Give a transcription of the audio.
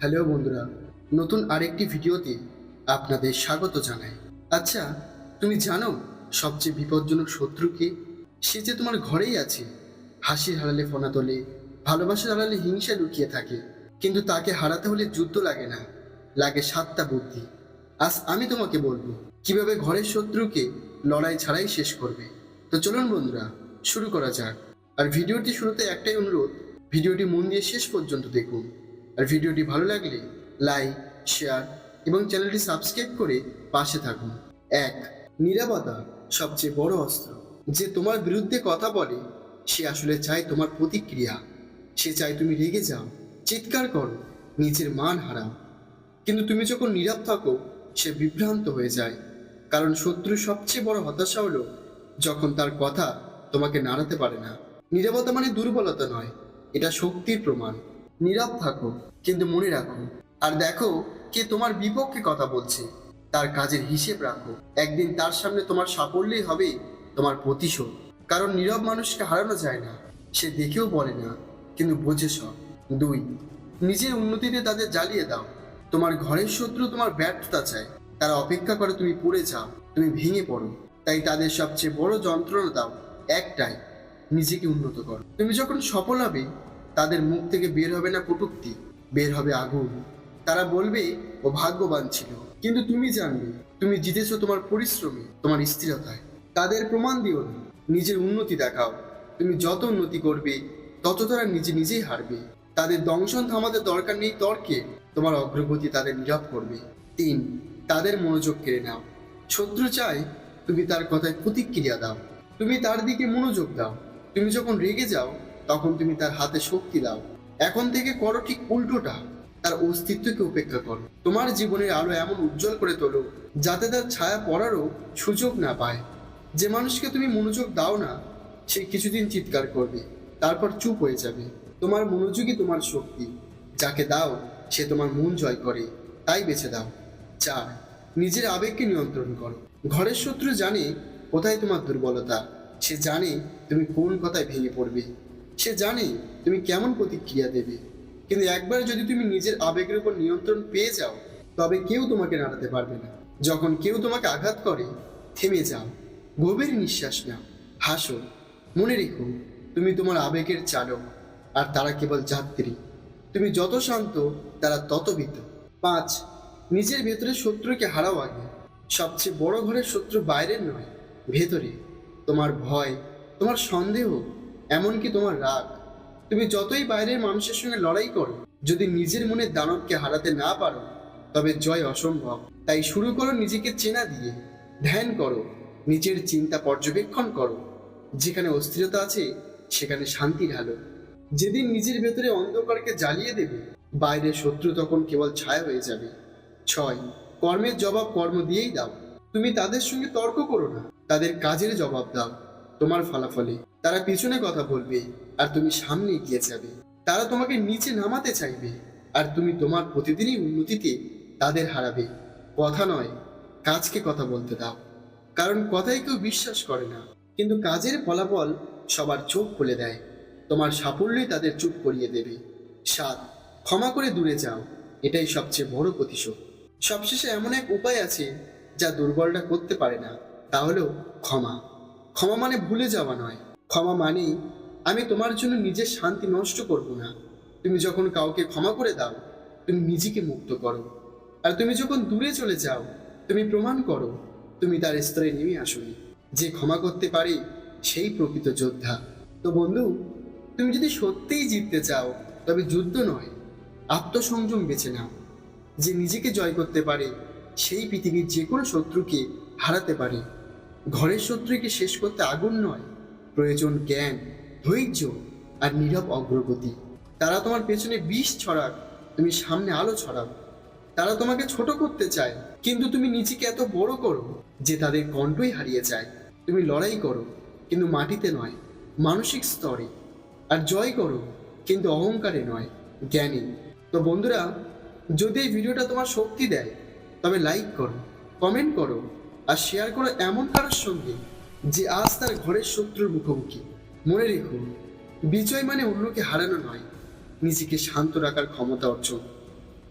Hello বন্ধুরা, নতুন আরেকটি ভিডিওতে আপনাদের স্বাগত জানাই। আচ্ছা তুমি জানো সবচেয়ে বিপজ্জনক শত্রুকে সে যে তোমার ঘরেই আছে। হাসির হারালে ফোনা তোলে, ভালোবাসার হারালে হিংসা লুকিয়ে থাকে। কিন্তু তাকে হারাতে হলে যুদ্ধ লাগে না, লাগে সাতটা বুদ্ধি। আজ আমি তোমাকে বলব, কীভাবে ঘরের শত্রুকে লড়াই ছাড়াই শেষ করবে। তো চলুন বন্ধুরা, শুরু করা যাক। আর ভিডিওটি শুরুতে একটাই অনুরোধ, ভিডিওটি মন দিয়ে শেষ পর্যন্ত দেখুন। আর ভিডিওটি ভালো লাগলে লাইক, শেয়ার এবং চ্যানেলটি সাবস্ক্রাইব করে পাশে থাকুন। এক, নিরাপত্তা সবচেয়ে বড় অস্ত্র। যে তোমার বিরুদ্ধে কথা বলে, সে আসলে চায় তোমার প্রতিক্রিয়া। সে চায় তুমি রেগে যাও, চিৎকার করো, নিজের মান হারাও। কিন্তু তুমি যখন নীরব থাকো, সে বিভ্রান্ত হয়ে যায়। কারণ শত্রুর সবচেয়ে বড় হতাশা হলো যখন তার কথা তোমাকে নাড়াতে পারে না। নীরবতা মানে দুর্বলতা নয়, এটা শক্তির প্রমাণ। নীরব থাকো, কিন্তু মনে রাখো। আর দেখো কে তোমার বিপক্ষে কথা বলছে। তার কাজের হিসেব রাখো। একদিন তার সামনে তোমার সাফল্যই হবে তোমার প্রতিশোধ। কারণ নীরব মানুষকে হারানো যায় না। সে দেখেও বলে না, কিন্তু বোঝে সব। দুই, নিজের উন্নতিতে তাদের জ্বালিয়ে দাও। তোমার ঘরের শত্রু তোমার ব্যর্থতা চায়। তারা অপেক্ষা করে তুমি পড়ে যাও, তুমি ভেঙে পড়ো। তাই তাদের সবচেয়ে বড় যন্ত্রণা দাও। একটাই, নিজেকে উন্নত করো। তুমি যখন সফল হবে তাদের মুখ থেকে বের হবে না কটুক্তি, বের হবে আগুন। তারা বলবে, ও ভাগ্যবান ছিল। কিন্তু তুমি জানবে, তুমি জিতেছো তোমার পরিশ্রমে, তোমার স্থিরতায়। তাদের প্রমাণ দিও না, নিজের উন্নতি দেখাও। তুমি যত উন্নতি করবে, তত তারা নিজে নিজেই হারবে। তাদের দংশন থামাতে দরকার নেই তর্কে, তোমার অগ্রগতি তাদের নীরব করবে। তিন, তাদের মনোযোগ কেড়ে নাও। শত্রু চায়, তুমি তার কথায় প্রতিক্রিয়া দাও। তুমি তার দিকে মনোযোগ দাও। তুমি যখন রেগে যাও তখন তুমি তার হাতে শক্তি দাও। এখন থেকে করো ঠিক উল্টোটা। তার অস্তিত্বকে উপেক্ষা করো। তোমার জীবনের আলো এমন উজ্জ্বল করে তোলো, যাতে তার ছায়া পড়ারও সুযোগ না পায়। যে মানুষকে তুমি মনোযোগ দাও না, সে কিছুদিন চিৎকার করবে, তারপর চুপ হয়ে যাবে। তোমার মনোযোগই তোমার শক্তি। যাকে দাও, সে তোমার মন জয় করে। তাই বেছে দাও। চার, নিজের আবেগকে নিয়ন্ত্রণ করো। ঘরের শত্রু জানে কোথায় তোমার দুর্বলতা। সে জানে তুমি কোন কথায় ভেঙে পড়বে। সে জানে তুমি কেমন প্রতিক্রিয়া দেবে। কিন্তু একবার যদি তুমি নিজের আবেগের উপর নিয়ন্ত্রণ পেয়ে যাও, তবে কেউ তোমাকে নাড়াতে পারবে না। যখন কেউ তোমাকে আঘাত করে, থেমে যাও, গভীর নিঃশ্বাস নাও, হাসো, মনে রেখো, তুমি তোমার আবেগের চালক, আর তারা কেবল যাত্রী। তুমি যত শান্ত, তারা তত ভীত। পাঁচ, নিজের ভেতরে শত্রুকে হারাও আগে। সবচেয়ে বড় ঘরের শত্রু বাইরের নয়, ভেতরে। তোমার ভয়, তোমার সন্দেহ এমনকি তোমার রাগ। তুমি যতই বাইরের মানুষের সঙ্গে লড়াই করো, যদি নিজের মনে দানবকে হারাতে না পারো, তবে জয় অসম্ভব। তাই শুরু করো নিজেকে চেনা দিয়ে। ধ্যান করো, নিজের চিন্তা পর্যবেক্ষণ করো। যেখানে অস্থিরতা আছে, সেখানে শান্তি ঢালো। যেদিন নিজের ভেতরে অন্ধকারকে জ্বালিয়ে দেবে, বাইরের শত্রু তখন কেবল ছায়া হয়ে যাবে। ছয়, কর্মের জবাব কর্ম দিয়েই দাও। তুমি তাদের সঙ্গে তর্ক করো না, তাদের কাজের জবাব দাও। তোমার ফলাফলে। তারা পিছনে কথা বলবে আর তুমি সামনে এগিয়ে যাবে। তারা তোমাকে নিচে নামাতে চাইবে আর তুমি তোমার প্রতিদিনই উন্নতিতে তাদের হারাবে। কথা নয়, কাজকে কথা বলতে দাও। কারণ কথাই কেউ বিশ্বাস করে না, কিন্তু কাজের ফলাফল সবার চোখ খুলে দেয়। তোমার সাফল্যই তাদের চুপ করিয়ে দেবে। সাত, ক্ষমা করে দূরে যাও। এটাই সবচেয়ে বড় প্রতিশোধ। সবশেষে এমন এক উপায় আছে যা দুর্বলটা করতে পারে না, তা হলো ক্ষমা। ক্ষমা মানে ভুলে যাওয়া নয়। ক্ষমা মানেই আমি তোমার জন্য নিজের শান্তি নষ্ট করব না। তুমি যখন কাউকে ক্ষমা করে দাও, তুমি নিজেকে মুক্ত করো। আর তুমি যখন দূরে চলে যাও, তুমি প্রমাণ করো, তুমি তার স্তরে নেমে আসোনি। যে ক্ষমা করতে পারে, সেই প্রকৃত যোদ্ধা। তো বন্ধু, তুমি যদি সত্যিই জিততে চাও, তবে যুদ্ধ নয়, আত্মসংযম বেছে নাও। যে নিজেকে জয় করতে পারে, সেই পৃথিবীর যে কোনো শত্রুকে হারাতে পারে। ঘরের শত্রুকে শেষ করতে আগুন নয় প্রয়োজন, জ্ঞান, ধৈর্য আর নীরব অগ্রগতি। তারা তোমার পেছনে বিষ ছড়াক, তুমি সামনে আলো ছড়াও তারা তোমাকে ছোট করতে চায়, কিন্তু তুমি নিজেকে এত বড় করো যে তাদের কণ্ঠই হারিয়ে যায়। তুমি লড়াই করো, কিন্তু মাটিতে নয়, মানসিক স্তরে। আর জয় করো, কিন্তু অহংকারে নয়, জ্ঞানী। তো বন্ধুরা, যদি এই ভিডিওটা তোমার শক্তি দেয়, তবে লাইক করো কমেন্ট করো, আর শেয়ার করো এমন কারোর সঙ্গে যে আজ তার ঘরের শত্রুর মুখোমুখি। মনে রেখো, বিজয় মানে অন্যকে হারানো নয়, নিজেকে শান্ত রাখার ক্ষমতা অর্জন।